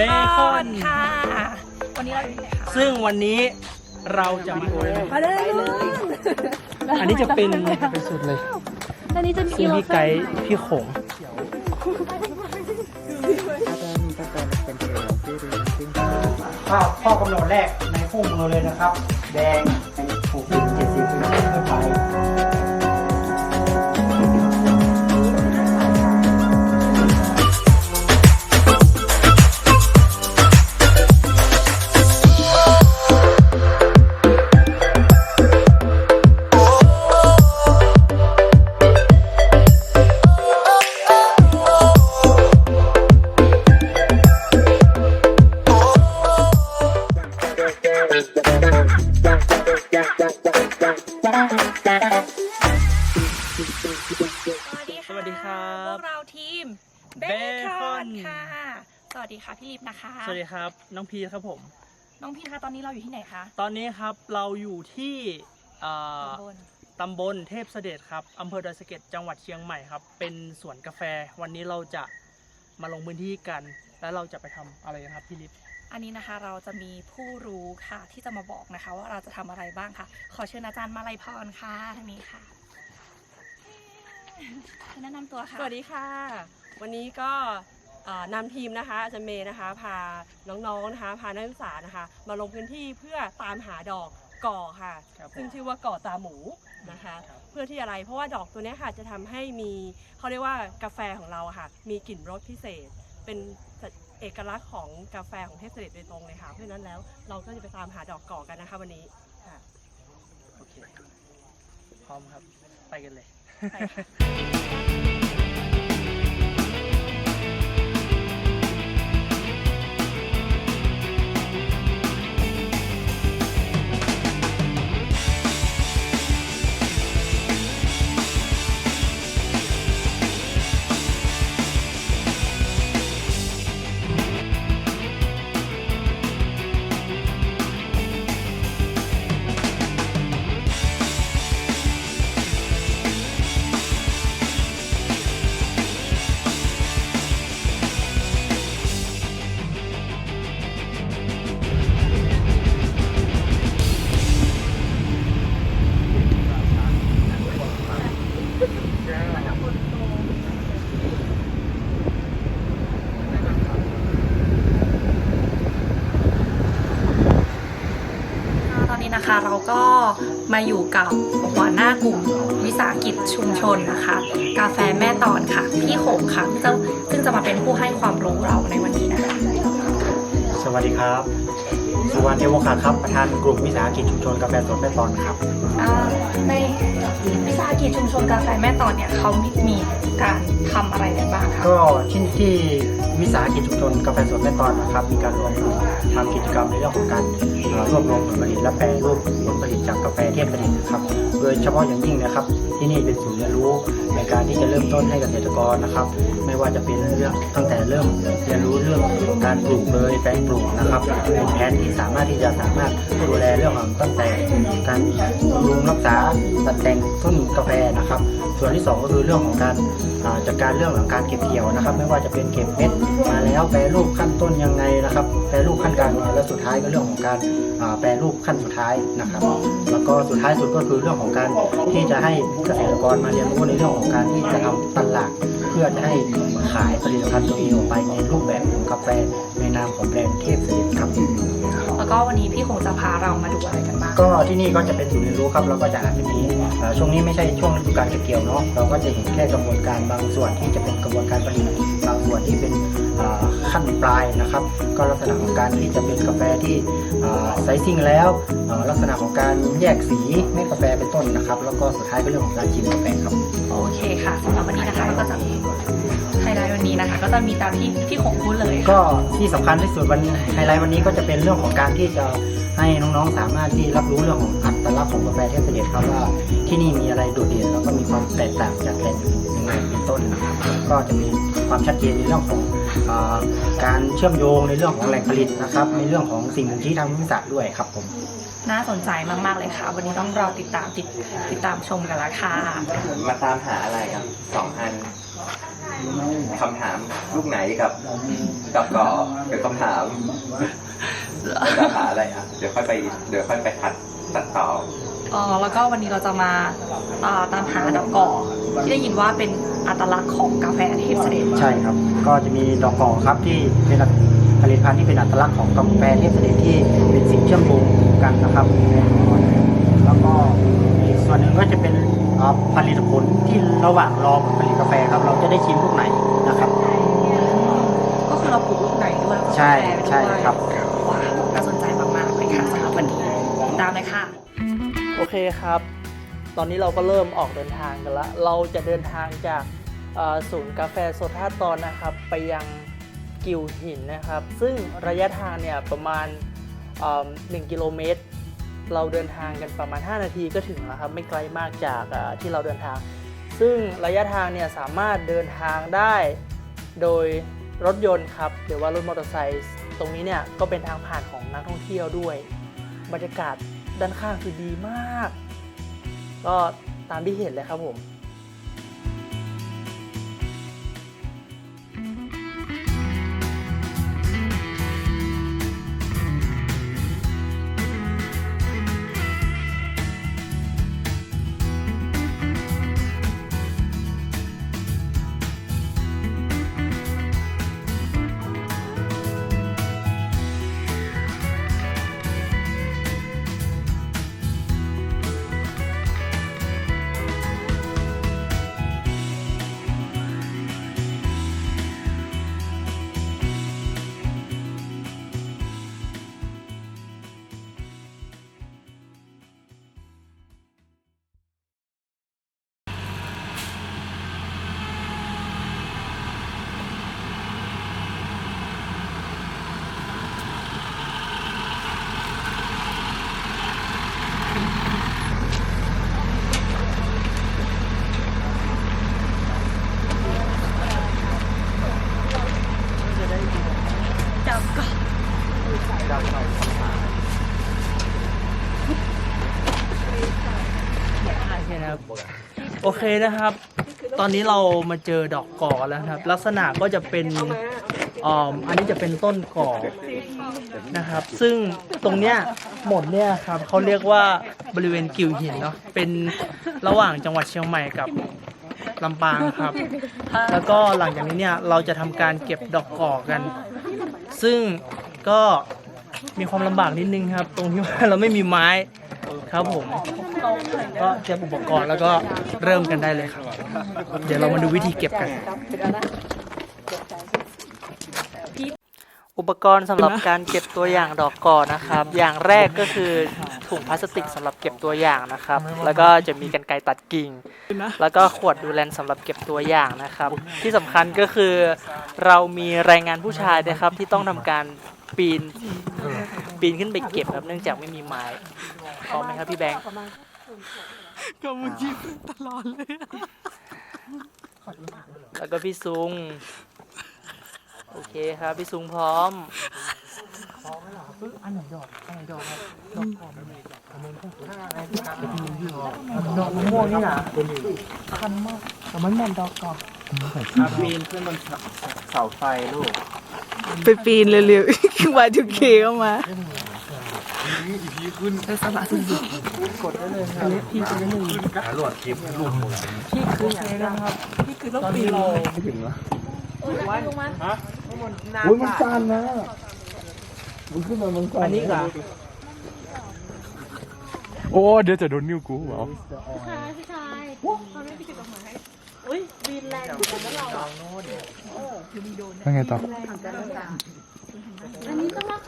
เบคอนค่ะ วันนี้เราอยู่ที่ไหนคะซึ่งวันนี้เราจะมามาเลยอันนี้จะเป็นเป็นสุดเลยอันนี้จะมีซึ่งพี่ไกด์พี่ขงข้าวข้อกำหนดแรกในคู่มือเลยนะครับ แดง น้องพีครับผม น้องพี่คะตอนนี้เราอยู่ที่ไหนคะตอนนี้ครับเราอยู่ที่เอ่อตำบลตำบลเทพเสด็จครับอำเภอดอยสะเก็ดจังหวัดเชียงใหม่ครับ เป็นสวนกาแฟ วันนี้เราจะมาลงพื้นที่กัน แล้วเราจะไปทำอะไรกันครับพี่ลิฟอันนี้นะคะเราจะมีผู้รู้ค่ะ ที่จะมาบอกนะคะ ว่าเราจะทำอะไรบ้างค่ะ ขอเชิญอาจารย์มาลัยพรค่ะทางนี้ค่ะแนะนำตัวค่ะ สวัสดีค่ะ วันนี้ก็เอ่อ นำทีมนะคะอาจารย์เมย์นะคะพาน้องๆนะคะพานักศึกษานะคะมาลงพื้นที่เพื่อตามหาดอกก่อค่ะ ครับผมซึ่งชื่อว่าก่อตาหมูนะคะ ครับ เพื่อที่อะไรเพราะว่าดอกตัวเนี้ยค่ะจะทำให้มีเขาเรียกว่ากาแฟของเราอะค่ะ มีกลิ่นรสพิเศษ เป็นเอกลักษณ์ของกาแฟของเทพเสด็จโดยตรงเลยค่ะเพราะฉะนั้นแล้วเราก็จะไปตามหาดอกก่อกันนะคะวันนี้ค่ะ โอเค พร้อมครับ ไปกันเลย ไปค่ะ อยู่กับหัวหน้ากลุ่มวิสาหกิจชุมชนนะคะ กาแฟแม่ตอนค่ะ พี่โขงค่ะซึ่งซึ่งจะมาเป็นผู้ให้ความรู้เราในวันนี้ สวัสดีครับ สุวรรณเทวขาครับ ประธานกลุ่มวิสาหกิจชุมชนกาแฟสดแม่ตอนครับ อ่าในวิสาหกิจชุมชนกาแฟแม่ตอนเนี่ยเขามีการทำอะไรกันบ้างคะก็ที่ที่วิสาหกิจชุมชนกาแฟสดแม่ตอนนะครับ มีการรวมกลุ่มทำกิจกรรมในเรื่องของการเอ่อรวบรวมผลผลิตและแปรรูปผลผลิตจากกาแฟเทพผลิตนะครับ โดยเฉพาะอย่างยิ่งนะครับ ที่นี่เป็นศูนย์เรียนรู้ในการที่จะเริ่มต้นให้เกษตรกรนะครับไม่ว่าจะเป็นเรื่องตั้งแต่เริ่มเรียนรู้เรื่องการปลูกเลยแปลงปลูกนะครับเป็นแผนที่สามารถที่จะสามารถดูแลเรื่องของตั้งแต่การบำรุงรักษาตัดแต่งต้นกาแฟนะครับ ส่วนที่สองก็คือเรื่องของการจัดการเรื่องของการเก็บเกี่ยวนะครับ ไม่ว่าจะเป็นเก็บเม็ดมาแล้วแปรรูปขั้นต้นยังไงนะครับ แปรรูปขั้นกลางและสุดท้ายก็เรื่องของการแปรรูปขั้นสุดท้ายนะครับ แล้วก็สุดท้ายสุดก็คือเรื่องของการที่จะให้เกษตรกรมาเรียนรู้ในเรื่องของการที่จะทำตลาด เพื่อจะให้ขายผลิตภัณฑ์ตัวเองออกไปในรูปแบบของกาแฟในนามของแบรนด์เทพสินครับ ก็วันนี้พี่คงจะพาเรามาดูอะไรกันบ้างก็ที่นี่ก็จะเป็นศูนย์เรียนรู้ครับเราก็จะอาจจะมีเอ่อช่วงนี้ไม่ใช่ช่วงฤดูการเก็บเกี่ยวเนาะเราก็จะเห็นแค่กระบวนการบางส่วนที่จะเป็นกระบวนการผลิตบางส่วนที่เป็นเอ่อขั้นปลายนะครับ ก็ลักษณะของการที่จะเป็นกาแฟที่ไซซิ่งแล้วเอ่อลักษณะของการแยกสีเม็ดกาแฟเป็นต้นนะครับ แล้วก็สุดท้ายก็เรื่องของการชิมกาแฟครับโอเคค่ะสำหรับวันนี้นะคะเราก็จะไฮไลท์วันนี้นะคะ ก็จะมีตามที่พี่คงพูดเลยค่ะก็ที่สำคัญที่สุดวันไฮไลท์วันนี้ก็จะเป็นเรื่องของการที่จะให้น้องๆสามารถที่รับรู้เรื่องของอัตลักษณ์ของกาแฟเทพเสด็จครับว่าที่นี่มีอะไรโดดเด่นแล้วก็มีความแตกต่างจากแหล่งอื่นยังไงเป็นต้นนะครับก็จะมีความชัดเจนในเรื่องของเออการเชื่อมโยงในเรื่องของแหล่งผลิตนะครับในเรื่องของสิ่งบ่งชี้ทางวิทยาศาสตร์ด้วยครับผมน่าสนใจมาก ๆ เลยค่ะ วันนี้ต้องรอติดตามติดติดตามชมกันละค่ะ มาตามหาอะไรครับสองอัน คำถามลูกไหนกับกับก่อเป็นคำถามแล้วจะหาอะไรอะเดี๋ยวค่อยไปเดี๋ยวค่อยไปหัดตัดต่ออ๋อแล้วก็วันนี้เราจะมาอ่าตามหาดอกก่อที่ได้ยินว่าเป็นอัตลักษณ์ของกาแฟเทพเสด็จใช่ครับ ก็จะมีดอกกอกครับที่เป็นผลิตภัณฑ์ที่เป็นอัตลักษณ์ของกาแฟเทพเสด็จที่เป็นสิ่งเชื่อมโยงกันนะครับ แล้วก็อีกส่วนหนึ่งก็จะเป็นเอ่อผลิตผลที่ระหว่างรอผลผลิตกา แฟครับเราจะได้ชิมลูกไหนนะครับ ก็คือเราปลูกลูกไหนด้วยแล้วก็ใช่กาแฟด้วยใช่ครับ ว้าวน่าสนใจมากๆเลยค่ะสำหรับวันนี้ติดตามเลยค่ะ โอเคครับ ตอนนี้เราก็เริ่มออกเดินทางกันละ เราจะเดินทางจากเอ่อศูนย์กาแฟโซท่าตอนนะครับ ไปยังกิวหินนะครับ ซึ่งระยะทางเนี่ยประมาณเอ่อ1กิโลเมตร เราเดินทางกันประมาณ 5 นาทีก็ถึงแล้วครับ ไม่ไกลมากจากเอ่อที่เราเดินทาง ซึ่งระยะทางเนี่ยสามารถเดินทางได้โดยรถยนต์ครับหรือว่ารถมอเตอร์ไซค์ตรงนี้เนี่ยก็เป็นทางผ่านของนักท่องเที่ยวด้วย บรรยากาศด้านข้างคือดีมาก ก็ตามที่เห็นเลยครับผม เคนะครับ ตอนนี้เรามาเจอดอกก่อแล้วครับ ลักษณะก็จะเป็นอ่อมอันนี้จะเป็นต้นก่อนะครับ ซึ่งตรงเนี้ยหมดเนี่ยครับเขาเรียกว่าบริเวณกิ่วหินเนาะเป็นระหว่างจังหวัดเชียงใหม่กับลำปางครับ แล้วก็หลังจากนี้เนี่ยเราจะทำการเก็บดอกก่อกัน ซึ่งก็มีความลำบากนิดนึงครับ ตรงที่ว่าเราไม่มีไม้ครับผม ก็เตรียมอุปกรณ์แล้วก็เริ่มกันได้เลยครับ เดี๋ยวเรามาดูวิธีเก็บกัน อุปกรณ์สำหรับการเก็บตัวอย่างดอกก่อนนะครับ อย่างแรกก็คือถุงพลาสติกสำหรับเก็บตัวอย่างนะครับ แล้วก็จะมีกันไกรตัดกิ่ง แล้วก็ขวดดูแลนสำหรับเก็บตัวอย่างนะครับ ที่สำคัญก็คือเรามีแรงงานผู้ชายนะครับที่ต้องทำการปีนปีนขึ้นไปเก็บครับเนื่องจากไม่มีไม้พร้อมไหมครับพี่แบงค์ ก็มึงยิ้มตลอดเลยแล้วก็พี่ซุง โอเคครับพี่ซุงพร้อมพร้อมแล้วเหรออันไหนดอกอันไหนดอกครับดอกก่อนดอกมะม่วงนี่นะคันมากแต่มันเหมือนดอกก่อนปีนขึ้นบนเสาไฟลูก ไปปีนเร็วๆคือมาทุกเคเข้ามา กดได้เลยครับพี่จะได้หนึ่งหลวดคลิปลูกพี่คือไงนะครับพี่คือต้องปีนเราไม่ถึงวะอุ้ยมันสั่นนะมันขึ้นมามันสั่นอันนี้เหรอโอ้เดี๋ยวจะโดนนิ้วกูเหรอว่าไงต่อ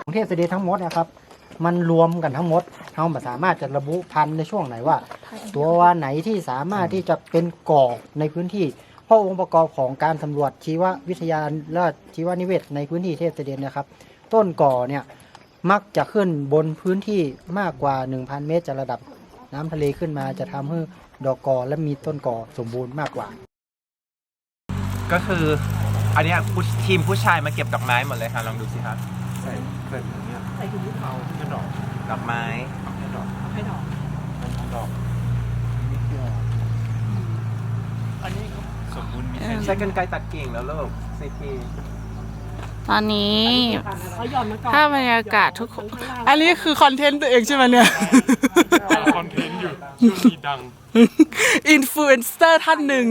ของเทพเสด็จทั้งหมดนะครับ มันรวมกันทั้งหมดเราไม่สามารถจะระบุพันธุ์ในช่วงไหนว่า ตัวว่าไหนที่สามารถที่จะเป็นก่อในพื้นที่เพราะองค์ประกอบของการสำรวจชีววิทยาและชีวนิเวศในพื้นที่เทพเสด็จนะครับ ต้นก่อเนี่ยมักจะขึ้นบนพื้นที่มากกว่า 1,000 เมตรจากระดับน้ำทะเลขึ้นมาจะทำให้ดอกกอและมีต้นก่อสมบูรณ์มากกว่า ก็คืออันเนี้ยผู้ทีมผู้ชายมาเก็บดอกไม้หมดเลยค่ะลองดูสิครับใส่ใส่ถุงเนี่ยใส่ถุงเอาแค่ดอกดอกไม้เอาแค่ดอกเอาแค่ดอกดอกอันนี้ส่วนใช้กันไกรตัดกิ่งแล้วลูกใส่ทีตอนนี้เขาหย่อนมาก่อนถ้าบรรยากาศทุกคน อันนี้คือคอนเทนต์ตัวเองใช่ไหมเนี่ย คอนเทนต์อยู่ช่วงนี้ดัง อินฟลูเอนเซอร์ท่านหนึ่ง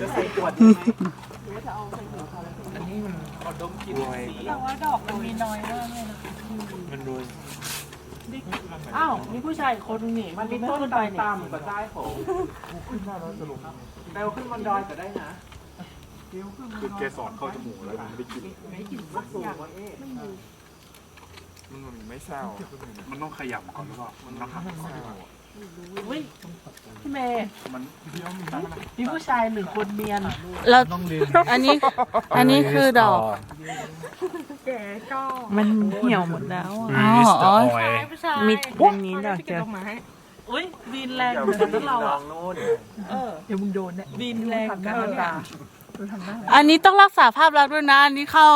จะใส่ขวดได้ไหมอันนี้มันพอดมกลินสีแต่ว่าดอกมันมีน้อยมากเลยนะมันโดน อ้าว มีผู้ชายอีกคนนี่ มันมีต้นไปนี่ตามก็ได้โหขึ้นมาแล้วสรุปแปลว่าขึ้นบนดอยก็ได้นะคือแกสอนเข้าจมูกแล้วมันไม่ได้กินมันมันไม่เศร้ามันต้องขยำก่อนหรือเปล่ามันต้องหักก่อนหรื อเปล่าอุ้ยพี่เมย์มีผู้ชายหนึ่งคนเมียนแล้วอันนี้ อันนี้คือดอก แกก็มันเหี่ยวหมดแล้วอะอ๋อผู้ชายมีอันนี้ดอกเก็เดีบยวดอกไม้อุ้ยวีนแรงเหมือนกันเราลอะองนู่นเออเดี๋ยวมึงโดนเนี่ยวีนแรงกันตา อันนี้ต้องรักษาภาพลักษณ์ด้วยนะ อันนี้เข้า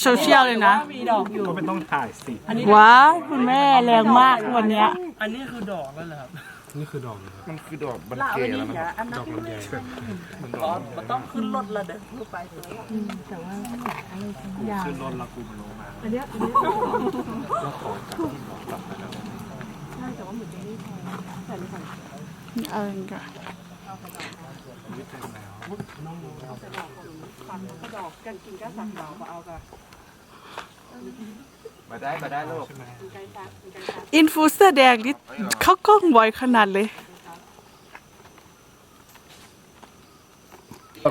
โซเชียลเลยนะ มีดอกอยู่ ก็ไม่ต้องถ่ายสิว้าวคุณแม่แรงมากวันเนี้ย อันนี้คือดอกแล้วเหรอครับนี่คือดอกมันคือดอกบันเกยแล้วนะครับดอกลำไยมันดอกมันต้องขึ้นรถละเด้อไปขึ้นรถแล้วกูมันลงมาอันเนี้ยอันเนี้ยเอาเองก่อนฟันก็ดอกกันกินก็สั่งดอกมาเอากัน มาได้มาได้ลูกอินฟูเซอร์แดงนี่เขากล้องบ่อยขนาดเลย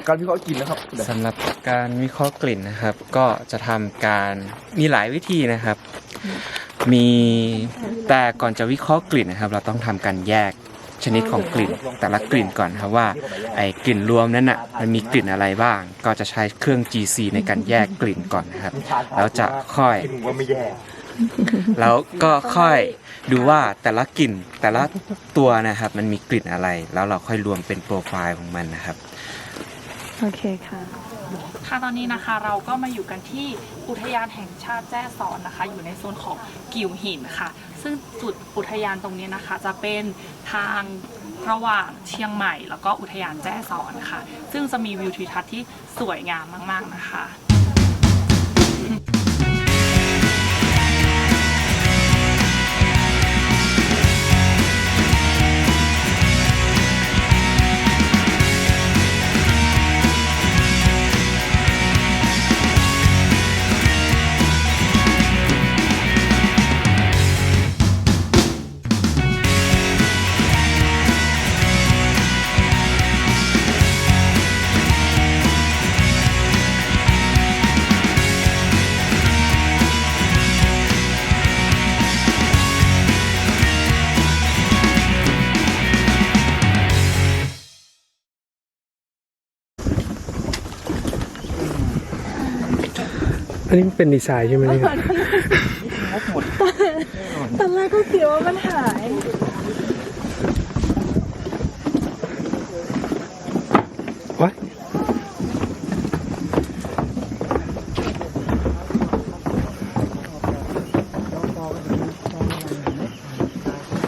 การวิเคราะห์กลิ่นนะครับสำหรับการวิเคราะห์กลิ่นนะครับ ก็จะทำการมีหลายวิธีนะครับ มีแต่ก่อนจะวิเคราะห์กลิ่นนะครับ เราต้องทำการแยก ชนิดของกลิ่น แต่ละกลิ่นก่อนครับว่าไอ้กลิ่นรวมนั้นอะมันมีกลิ่นอะไรบ้าง ก็จะใช้เครื่อง GC ในการแยกกลิ่นก่อนนะครับแล้วจะค่อยแล้วก็ค่อยดูว่าแต่ละกลิ่นแต่ละตัวนะครับ มันมีกลิ่นอะไร แล้วเราค่อยรวมเป็นโปรไฟล์ของมันนะครับ โอเคค่ะ ค่ะตอนนี้นะคะเราก็มาอยู่กันที่อุทยานแห่งชาติแจ้สอนนะคะ อยู่ในโซนของกิ่วหินค่ะ ซึ่งจุดอุทยานตรงนี้นะคะ จะเป็นทางระหว่างเชียงใหม่ แล้วก็อุทยานแจ้สอนค่ะ ซึ่งจะมีวิวทิวทัศน์ที่สวยงามมาก ๆนะคะ อันนี้เป็นดีไซน์ใช่ไหมเนี่ยตอนแรกก็คิดว่ามันหาย วะ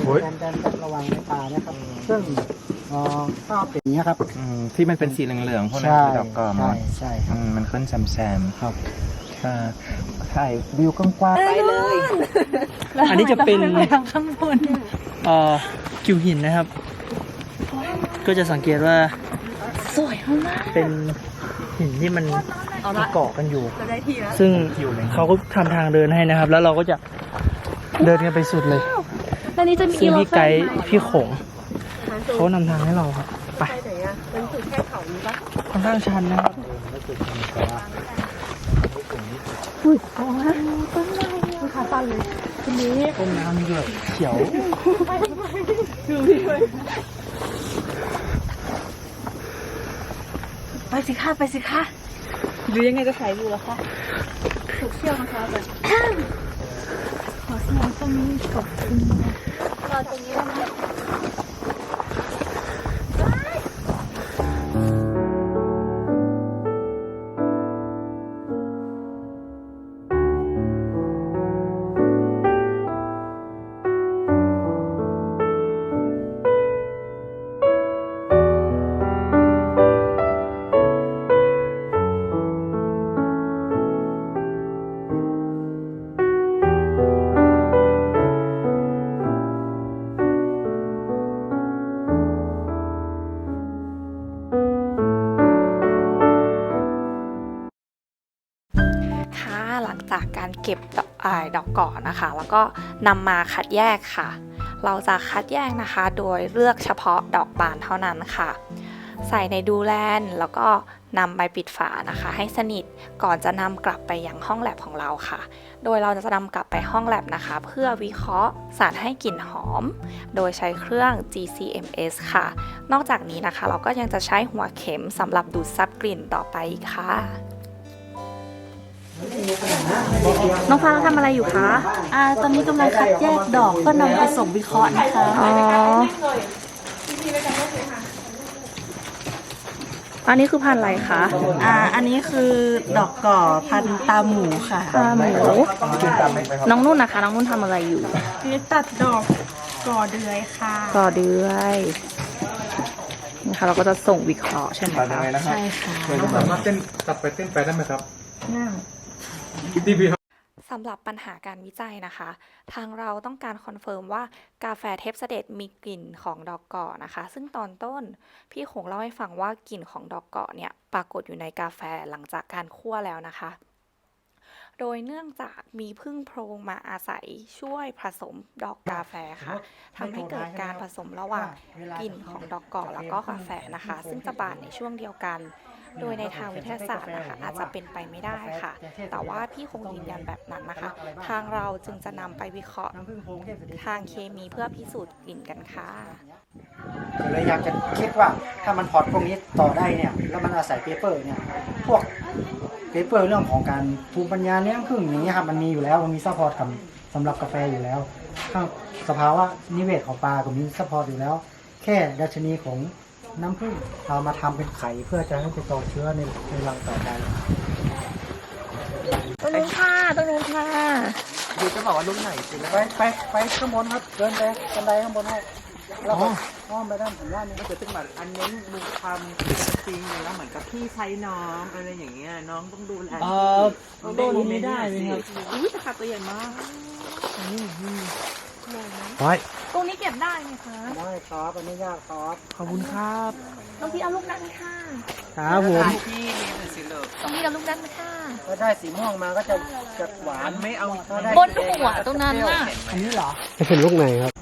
โอ้ยแดนๆระวังในป่านะครับซึ่งเอ่อก็เป็นอย่างนี้ยครับที่มันเป็นสีเหลืองๆพวกนั้นใช่คือดอกกอมใช่ใช่ครับ อืมมันขึ้นแซมๆครับ ค่ะถ่ายวิวกว้างๆอันนี้จะเป็นเอ่อกิวหินนะครับ ก็จะสังเกตว่าสวยมากเป็นหินที่มันมีเกาะกันอยู่ จะได้ทีแล้วซึ่งเขาก็ทำทางเดินให้นะครับ แล้วเราก็จะเดินกันไปสุดเลย แล้วนี้จะมีซึ่งพี่ไกด์พี่โขงเขานำทางให้เราครับ ไป ไปไหนอะ มันคือแค่เขานี้ปะค่อนข้างชันนะครับ อุ้ยอะไต้นไม้คุณขาตันเลยทีนี้ต้นน้ำด้วยเขียวไปไปดูดิไปไปสิค่ะไปสิค่ะหรือยังไงจะถ่อยู่หรอคะเขี่ยวนะคะแบบขอสมองตรงนี้ขอบคุณนะรอตรงนี้ การเก็บดอกอดอกก่อนะคะ แล้วก็นำมาคัดแยกค่ะ เราจะคัดแยกนะคะ โดยเลือกเฉพาะดอกบานเท่านั้นค่ะ ใส่ในดูแลนแล้วก็นำไปปิดฝานะคะ ให้สนิทก่อนจะนำกลับไปยังห้องแลบของเราค่ะ โดยเราจะนำกลับไปห้องแลบนะคะ เพื่อวิเคราะห์สารให้กลิ่นหอม โดยใช้เครื่อง GCMS ค่ะ นอกจากนี้นะคะ เราก็ยังจะใช้หัวเข็มสำหรับดูดซับกลิ่นต่อไปอีกค่ะ น้องฟ้าทำอะไรอยู่คะอ่าตอนนี้กำลังคัดแยกดอกเพื่อนำไปส่งวิเคราะห์นะคะอ๋ออันนี้คือพันธุ์อะไรคะ อ่า อันนี้คือดอกก่อพันตาหมูค่ะปลาหมู น้องนุ่นนะคะ น้องนุ่นทำอะไรอยู่คือตัดดอกก่อเดือยค่ะ ก่อเดือยนี่ค่ะเราก็จะส่งวิเคราะห์ใช่ไหมคะใช่ค่ะสามารถเต้นตัดไปเต้นไปได้ไหมครับ สำหรับปัญหาการวิจัยนะคะ ทางเราต้องการคอนเฟิร์มว่ากาแฟเทปเสด็จมีกลิ่นของดอกเกาะนะคะ ซึ่งตอนต้นพี่คงเล่าให้ฟังว่ากลิ่นของดอกเกาะเนี่ยปรากฏอยู่ในกาแฟหลังจากการคั่วแล้วนะคะ โดยเนื่องจากมีพึ่งโพรงมาอาศัยช่วยผสมดอกกาแฟค่ะทำให้เกิดการผสมระหว่างกลิ่นของดอกเกาะแล้วก็กาแฟนะคะ ซึ่งจะบานในช่วงเดียวกัน โดยในทางวิทยาศาสตร์นะคะอาจจะเป็นไปไม่ได้ค่ะ แต่ว่าพี่คงยืนยันแบบนั้นนะคะ ทางเราจึงจะนำไปวิเคราะห์น้ำผึ้งโพรงเทพเสด็จทางเคมีเพื่อพิสูจน์กลิ่นกันค่ะก็เลยอยากจะคิดว่าถ้ามันพอร์ตพวกนี้ต่อได้เนี่ย แล้วมันอาศัยเปเปอร์เนี่ย พวก เปเปอร์เรื่องของการภูมิปัญญาเลี้ยงผึ้งอย่างเงี้ยครับมันมีอยู่แล้วมันมีซัพพอร์ตกับสำหรับกาแฟอยู่แล้วข้างสภาวะนิเวศของปลาก็มีซัพพอร์ตอยู่แล้ว แค่ดัชนีของน้ำผึ้งเอามาทำเป็นไข่เพื่อจะให้ไปต่อเชื้อในในรังต่อไปตรงนู้นค่ะตรงนู้นค่ะดูจะบอกว่าลูกไหนสิไปไปไปข้างบนครับเดินไปบันไดข้างบนให้ แล้วก็อ้อมไปด้านผมว่านี่มันจะเป็นแบบอันเน้นมีความจริงเลยแล้วเหมือนกับพี่ใช้น้องอะไรอย่างเงี้ยน้องต้องดูแลเอ่อต้นนี้ได้ไหมครับอุ้ยตะขาบตัวใหญ่มากไว้ตรงนี้เก็บได้ไหมคะได้ครับอันนี้ยากครับขอบคุณครับน้องพี่เอาลูกนั้นค่ะครับผมพี่มีแต่สิเลิกน้องพี่เอาลูกนั้นค่ะถ้าได้สีม่วงมาก็จะจะหวานไม่เอาถ้าได้บนหัวตรงนั้นน่ะอันนี้เหรอจะเป็นลูกไหนครับ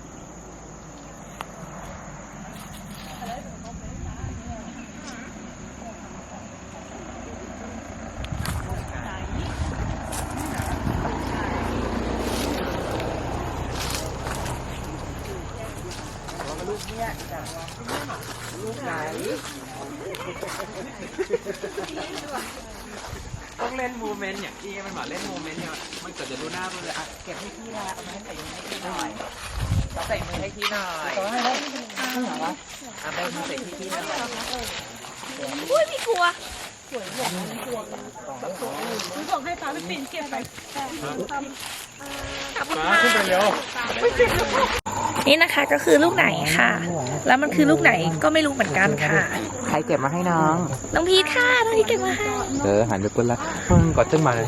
ต้องเล่นโมเมนต์อย่างพี่มันบอกเล่นโมเมนต์เนี่ยมันเกิดจะดูหน้าเลยอะเก็บให้พี่ละเอามาให้ใส่มือให้พี่หน่อยใส่มือให้พี่หน่อยอะไปมือใส่พี่พี่หน่อยอุ้ยพี่กลัวบอกให้ฟ้าไปปีนเก็บไปนี่นะคะก็คือลูกไหนค่ะ แล้วมันคือลูกไหนก็ไม่รู้เหมือนกันค่ะ ใครเก็บมาให้น้อง น้องพีทค่ะน้องพีทเก็บมาให้ เออหันไปปุ๊บละมึงกดขึ้นมาเลย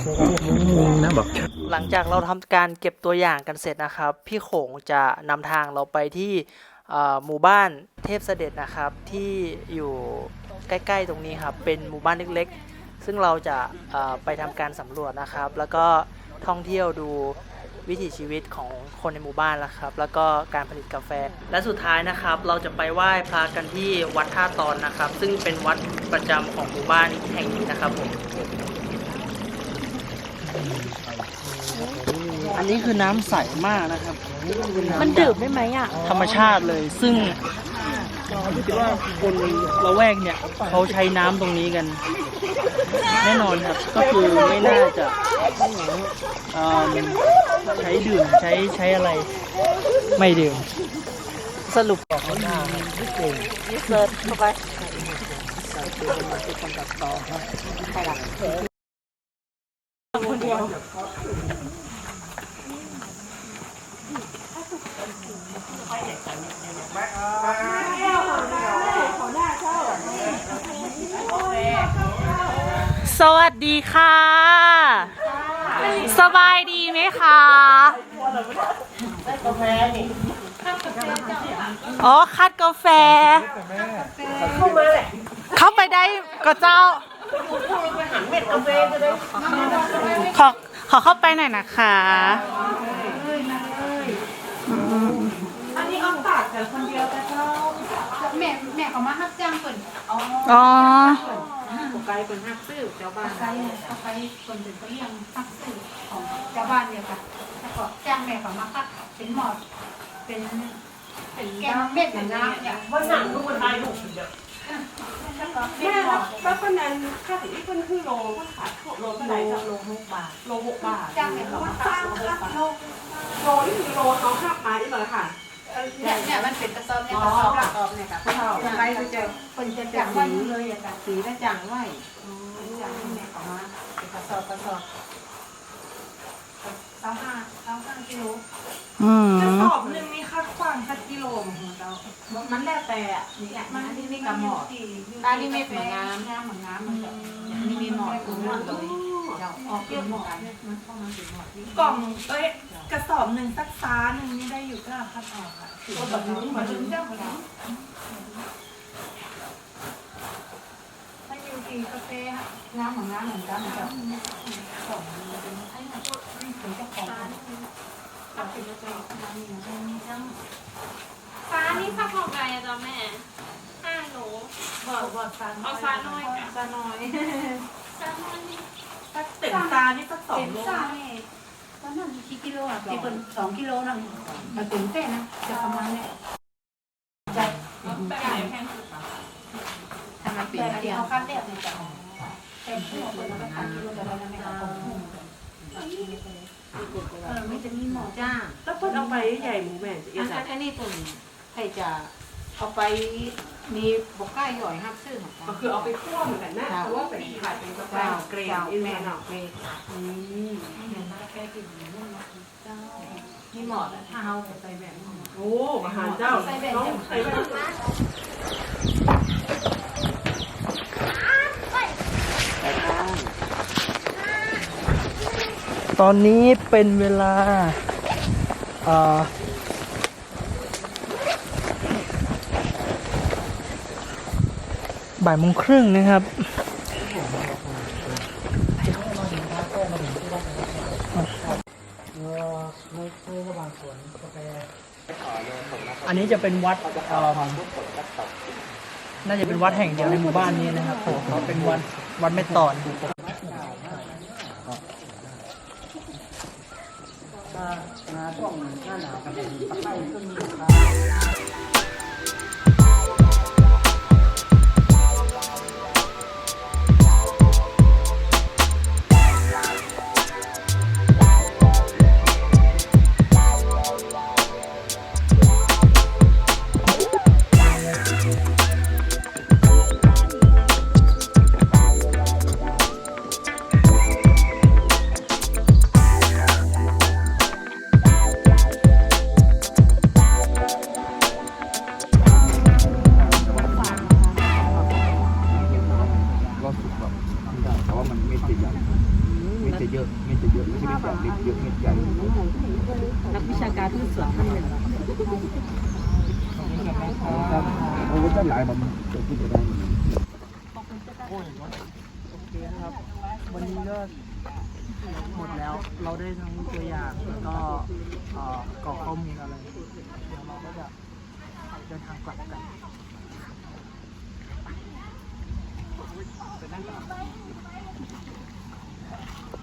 นะบอก หลังจากเราทำการเก็บตัวอย่างกันเสร็จนะครับ พี่โขงจะนำทางเราไปที่เอ่อหมู่บ้านเทพเสด็จนะครับ ที่อยู่ใกล้ๆตรงนี้ครับ เป็นหมู่บ้านเล็กๆ ซึ่งเราจะเอ่อไปทำการสำรวจนะครับ แล้วก็ท่องเที่ยวดู วิถีชีวิตของคนในหมู่บ้านนะครับ แล้วก็การผลิตกาแฟ และสุดท้ายนะครับ เราจะไปไหว้พระกันที่วัดท่าตอนนะครับ ซึ่งเป็นวัดประจำของหมู่บ้านแห่งนี้นะครับผมอันนี้คือน้ำใสมากนะครับ มันดื่มได้ไหมอะ ธรรมชาติเลย ซึ่ง คิดว่าคนละแวกเนี่ยเขาใช้น้ำตรงนี้กัน แน่นอนครับ ก็คือไม่น่าจะเอิ่มใช้ดื่มใช้ใช้อะไร ไม่ดื่ม สรุปบอกไม่ได้ไม่เก่งเสิร์ชเข้าไป สวัส ดีค่ะ สบายดีไหมคะอ๋อคัดกาแฟ เข้าไปได้ก็เจ้า ขอขอเข้าไปหน่อยนะคะอันนี้เอาตัดแต่คนเดียวแต่เขาแม่แม่เขามาฮับจ้างเปิ่นอ๋อ ไกลเปิ่นฮับซื้อเจ้าบ้านไกลเขาไปเปิ่นถึงก็เลี้ยงฮับซื้อของเจ้าบ้านเนี่ยค่ะแล้วก็จ้างแม่เขามาคัดเป็นหมอด เป็นเป็นแกงเม็ดอย่างนี้เนี่ยว่าหนังลูกคนไทยลูกเดียวแล้วก็เป็แม่นหมอดแล้วคนนั้นค่าสิที่เพิ่นคือโลก็ขายโลเท่าไหร่จ้ะโลหกบาทโลหกบาทจ้างแม่เขามาคัดโลหกบาทโลโลนี่คือโลเขาหักมาอีกเลยค่ะ เนี่ยเนี่ยมันเป็นกระสอบเนี่ยกระสอบกระสอบเนี่ยค่ะกระสอบไกลไปเจอเป็นจะจังไว้เลยอะค่ะสีและจังไว้จังให้แม่เขามาเป็นกระสอบกระสอบสาห้าสาห้ากิโลอืมกระสอบหนึ่งมีค่าขวางสักกิโลมั้งเรามันแล้วแต่อะเนี่ยมันที่นี่กระหมอดตานี่ไม่เป็นงามงามเหมือนงามมันแบบนี่มีหมอดคุ้มมันเลย เดี๋ยวออกเกี่ยวหมอดมันเข้ามาถึงหมอดนี่กล่องเอ้ยกระสอบหนึ่งสักฟ้าหนึ่งนี่ได้อยู่ก็คัดออกค่ะถือว่าแบบนี้เหมือนเจ้าของเราถ้าอยู่ที่กาแฟงามเหมือนงามเหมือนกันเหมือนกันของมันเป็นไอ้เนี่ยเป็นเจ้าของตัดเป็นกาแฟมามีนะมีทั้งฟ้านี่สักของไงอะจ๊ะแม่ห้าโหลบอดบอดฟันเอาฟ้าน้อยกับฟ้าน้อยฟ้าน้อย นี่ถ้าเต็มตานี่สักสองเต็มโลซ่าเนี่ยตอนนั้นกี่กิโลอะที่เป็นสองกิโลนะแต่เต็มเต้นะจะประมาณเนี่ยใจแบบไหนแพงสุดคะทำไมเปลี่ยนเดียวเขาคัดเรียบเนี่ยจะเต็มที่หมดเลยแล้วก็คัดกิโลแต่เราไม่เอาของเออไม่จะมีหมอจ้า แล้วเพิ่นเอาไปใหญ่หมูแม่จะเอียอันจ้ะอันนี้ตุ่นใครจะ เอาไปมีบกก้าหย่อยห้ามซื้อหรอกก็คือเอาไปคั่วเหมือนกันนะเพราะว่าเป็นขายเป็นกาแฟเกรดอีแม่เนาะอืมแค่กินมีหมอดถ้าเอาใส่แบบโอ้อาหารเจ้าน้องใส่แว่นตอนนี้เป็นเวลาเอ่อ บ่ายโมงครึ่งนะครับอันนี้จะเป็นวัดน่าจะเป็นวัดแห่งเดียวในหมู่บ้านนี้นะครับผมเขาเป็นวัดวัดแม่ตอนมาช่วงหน้าหนาวกันตะไคร้ก็มีครับ